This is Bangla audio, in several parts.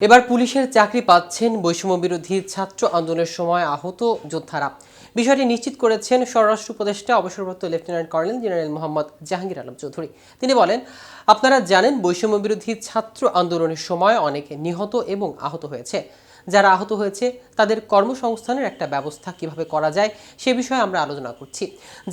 এবার পুলিশের চাকরি পাচ্ছেন বৈষম্য বিরোধী ছাত্র আন্দোলনের সময় আহত যোদ্ধারা। বিষয়টি নিশ্চিত করেছেন স্বরাষ্ট্র উপদেষ্টা, অবসরপ্রাপ্ত lieutenant colonel general Mohammad Jahangir Alam Chowdhury. তিনি বলেন, আপনারা জানেন বৈষম্য বিরোধী ছাত্র আন্দোলনের সময় অনেকে নিহত এবং আহত হয়েছে। যারা আহত হয়েছে, তাদের কর্মসংস্থানের একটা ব্যবস্থা কীভাবে করা যায় সে বিষয়ে আমরা আলোচনা করছি।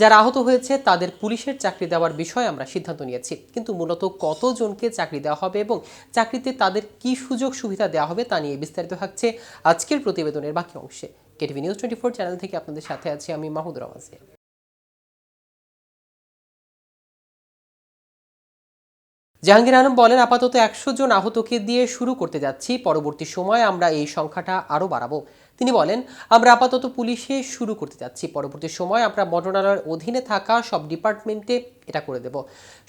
যারা আহত হয়েছে, তাদের পুলিশের চাকরি দেওয়ার বিষয়ে আমরা সিদ্ধান্ত নিয়েছি। কিন্তু মূলত কতজনকে চাকরি দেওয়া হবে এবং চাকরিতে তাদের কি সুযোগ সুবিধা দেওয়া হবে তা নিয়ে বিস্তারিত থাকছে আজকের প্রতিবেদনের বাকি অংশে। KTV news twenty four channel থেকে আপনাদের সাথে আছি আমি মাহমুদ রওয়াজে জাহাঙ্গীর আলম বলেন, আপাতত একশো জন আহতকে দিয়ে শুরু করতে যাচ্ছি, পরবর্তী সময়ে আমরা এই সংখ্যাটা আরও বাড়াবো। তিনি বলেন, আমরা আপাতত পুলিশে শুরু করতে যাচ্ছি, পরবর্তী সময় আমরা মন্ত্রণালয়ের অধীনে থাকা সব ডিপার্টমেন্টে এটা করে দেব।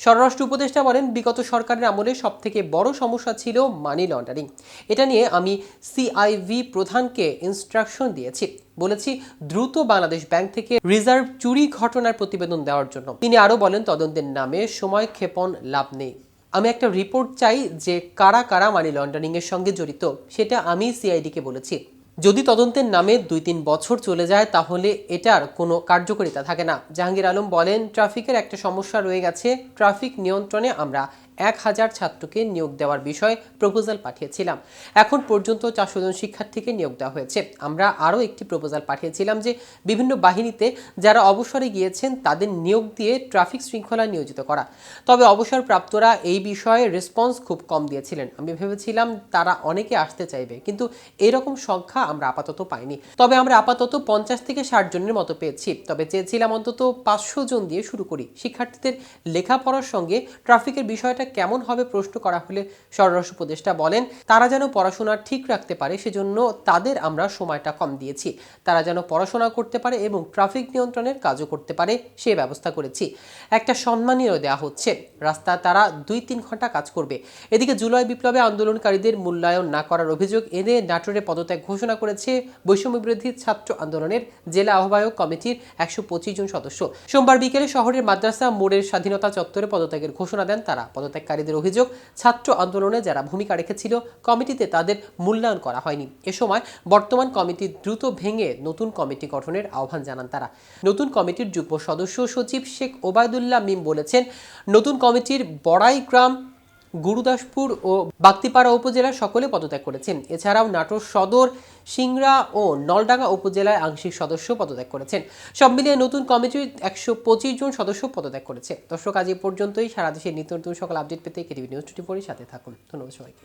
স্বরাষ্ট্র উপদেষ্টা বলেন, বিগত সরকারের আমলে সব থেকে বড় সমস্যা ছিল মানি লন্ডারিং এটা নিয়ে আমি সিআইভি প্রধানকে ইনস্ট্রাকশন দিয়েছি। বলেছি, দ্রুত বাংলাদেশ ব্যাংক থেকে রিজার্ভ চুরি ঘটনার প্রতিবেদন দেওয়ার জন্য। তিনি আরও বলেন, তদন্তের নামে সময় ক্ষেপণ লাভ নেই। আমি একটা রিপোর্ট চাই যে কারা কারা মানি লন্ডারিং এর সঙ্গে জড়িত, সেটা আমি সিআইডিকে বলেছি। যদি তদন্তের নামে দুই তিন বছর চলে যায়, তাহলে এটার কোনো কার্যকারিতা থাকে না। জাহাঙ্গীর আলম বলেন, ট্রাফিকের একটা সমস্যা রয়ে গেছে, ট্রাফিক নিয়ন্ত্রণে আমরা এক হাজার ছাত্রকে নিয়োগ দেওয়ার বিষয়ে প্রপোজাল পাঠিয়েছিলাম। এখন পর্যন্ত চারশো জন শিক্ষার্থীকে নিয়োগ দেওয়া হয়েছে। আমরা আরও একটি প্রপোজাল পাঠিয়েছিলাম যে বিভিন্ন বাহিনীতে যারা অবসরে গিয়েছেন তাদের নিয়োগ দিয়ে ট্রাফিক শৃঙ্খলা নিয়োজিত করা। তবে অবসরপ্রাপ্তরা এই বিষয়ে রেসপন্স খুব কম দিয়েছিলেন। আমি ভেবেছিলাম তারা অনেকে আসতে চাইবে, কিন্তু এরকম সংখ্যা আমরা আপাতত পাইনি। তবে আমরা আপাতত পঞ্চাশ থেকে ষাট জনের মতো পেয়েছি। তবে চেয়েছিলাম অন্তত পাঁচশো জন দিয়ে শুরু করি। শিক্ষার্থীদের লেখাপড়ার সঙ্গে ট্রাফিকের বিষয়টা কেমন হবে প্রশ্ন করা হলে স্বরাষ্ট্র উপদেষ্টা বলেন, তারা যেন পড়াশোনা ঠিক রাখতে পারে সেজন্য তাদের আমরা সময়টা কম দিয়েছি। তারা যেন পড়াশোনা করতে পারে এবং ট্রাফিক নিয়ন্ত্রণের কাজও করতে পারে সে ব্যবস্থা করেছি। একটা সম্মানীয় দেওয়া হচ্ছে, রাস্তা তারা দুই তিন ঘণ্টা কাজ করবে। এদিকে জুলাই বিপ্লবে আন্দোলনকারীদের মূল্যায়ন না করার অভিযোগ এনে নাটোরে পদত্যাগ ঘোষণা করেছে বৈষম্য বিরোধী ছাত্র আন্দোলনের জেলা আহ্বায়ক কমিটির একশো পঁচিশ জন সদস্য। সোমবার বিকেলে শহরের মাদ্রাসা মোড়ের স্বাধীনতা চত্বরে পদত্যাগের ঘোষণা দেন তারা। পদত্যাগকারীদের অভিযোগ, ছাত্র আন্দোলনে যারা ভূমিকা রেখেছিল, কমিটিতে তাদের মূল্যায়ন করা হয়নি। এ সময় বর্তমান কমিটি দ্রুত ভেঙে নতুন কমিটি গঠনের আহ্বান জানান তারা। নতুন কমিটির যুগ্ম সদস্য সচিব শেখ ওবায়দুল্লাহ মিম বলেছেন, নতুন কমিটির বড়াই গ্রাম গুরুদাসপুর ও বাক্তিপাড়া উপজেলার সকলে পদত্যাগ করেছেন। এছাড়াও নাটোর সদর, সিংড়া ও নলডাঙ্গা উপজেলায় আংশিক সদস্য পদত্যাগ করেছেন। সব মিলিয়ে নতুন কমিটির একশো পঁচিশ জন সদস্য পদত্যাগ করেছে। দর্শক, আজ এ পর্যন্তই। সারা দেশের নিত্য নতুন সকল আপডেট পেতে কেটিভি নিউজ টোয়েন্টি সাথে থাকুন। ধন্যবাদ সবাইকে।